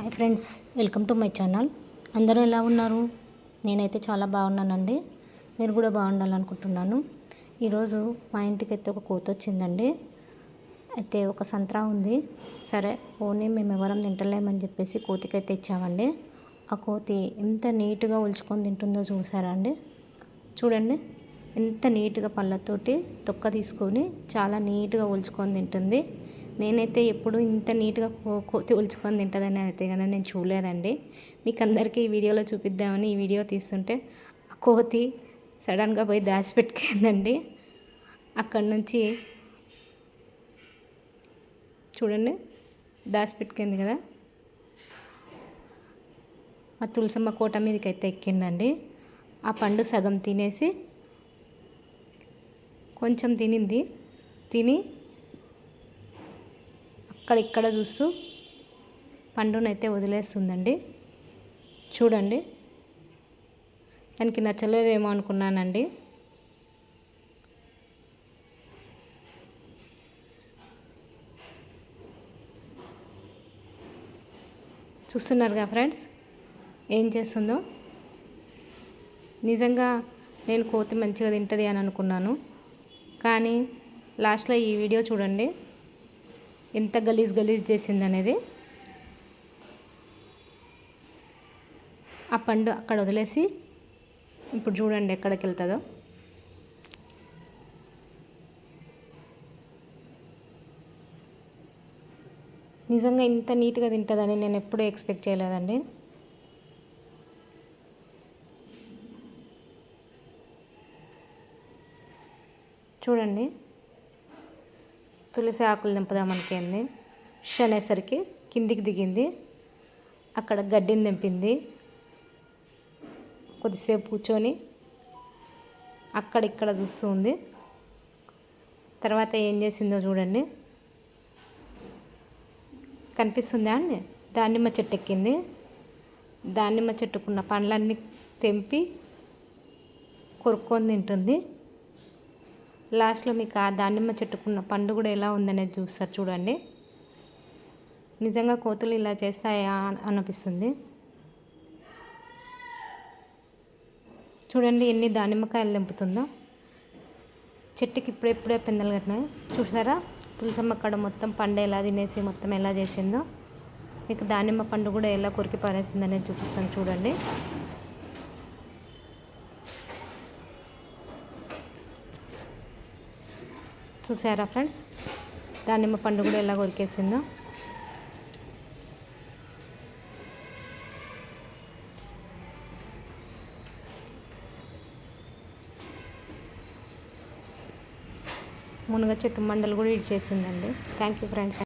Hi friends welcome to my channel. అందరూ ఎలా ఉన్నారు? నేనైతే చాలా బాగున్నానండి. మీరు కూడా బాగుండాలనుకుంటున్నాను. ఈరోజు మా ఇంటికి అయితే ఒక కోత వచ్చిందండి. అయితే ఒక సంత్రా ఉంది. సరే పోనీ మేము ఎవరం తింటలేమని చెప్పేసి కోతికైతే ఇచ్చామండి ఆ కోతి ఎంత నీట్గా ఉల్చుకొని తింటుందో చూసారా అండి? చూడండి. ఎంత నీట్గా పళ్ళతోటి తొక్క తీసుకొని చాలా నీట్గా ఉల్చుకొని తింటుంది. నేనైతే ఎప్పుడు ఇంత నీట్గా కోతి ఒలుచుకొని తింటుందని అయితే కానీ నేను చూడలేదండి. మీకు అందరికీ ఈ వీడియోలో చూపిద్దామని ఈ వీడియో తీస్తుంటే ఆ కోతి సడన్గా పోయి దాచిపెట్టుకుందండి. అక్కడి నుంచి చూడండి దాచిపెట్టుకుంది కదా. ఆ తులసమ్మ కోట మీదకి అయితే ఎక్కిండండి ఆ పండు సగం తినేసి కొంచెం తినింది. తిని అక్కడిక్కడ చూస్తూ పండునైతే వదిలేస్తుందండి. చూడండి. దానికి నచ్చలేదేమో అనుకున్నానండి. చూస్తున్నారుగా ఫ్రెండ్స్? ఏం చేస్తుందో? నిజంగా నేను కోతి మంచిగా తింటుంది అని అనుకున్నాను. కానీ లాస్ట్లో ఈ వీడియో చూడండి. ఎంత గలీజ్ గలీజ్ చేసింది అనేది ఆ పండు అక్కడ వదిలేసి ఇప్పుడు చూడండి ఎక్కడికి వెళ్తుందో. నిజంగా ఇంత నీట్గా తింటుందని నేను ఎప్పుడూ ఎక్స్పెక్ట్ చేయలేదండి. చూడండి. తులసి ఆకులు దింపుదామనిపోయింది అనేసరికి కిందికి దిగింది. అక్కడ గడ్డిని దింపింది. కొద్దిసేపు కూర్చొని అక్కడిక్కడ చూస్తూ ఉంది. తర్వాత ఏం చేసిందో చూడండి. కనిపిస్తుందా అండి? దానిమ్మ చెట్టు ఎక్కింది. దానిమ్మ చెట్టుకున్న పండ్లన్నీ తెంపి కొరుక్కొని తింటుంది. లాస్ట్లో మీకు ఆ దానిమ్మ చెట్టుకున్న పండు కూడా ఎలా ఉందనేది చూస్తారు చూడండి. నిజంగా కోతులు ఇలా చేస్తాయా అనిపిస్తుంది. చూడండి ఎన్ని దానిమ్మకాయలు తెంపుతుందో. చెట్టుకి ఇప్పుడెప్పుడే పెందలు కట్టినాయి. చూసారా? తులసమ్మ కాడ మొత్తం పండు ఎలా తినేసి మొత్తం ఎలా చేసిందో. మీకు దానిమ్మ పండు కూడా ఎలా కొరికి పారేసిందనేది చూపిస్తాను చూడండి. చూసారా ఫ్రెండ్స్? దానిమ్మ పండు కూడా ఎలా కొరికేసిందో మునగ చెట్టు మండలు కూడా ఇచ్చేసిందండి థ్యాంక్ యూ ఫ్రెండ్స్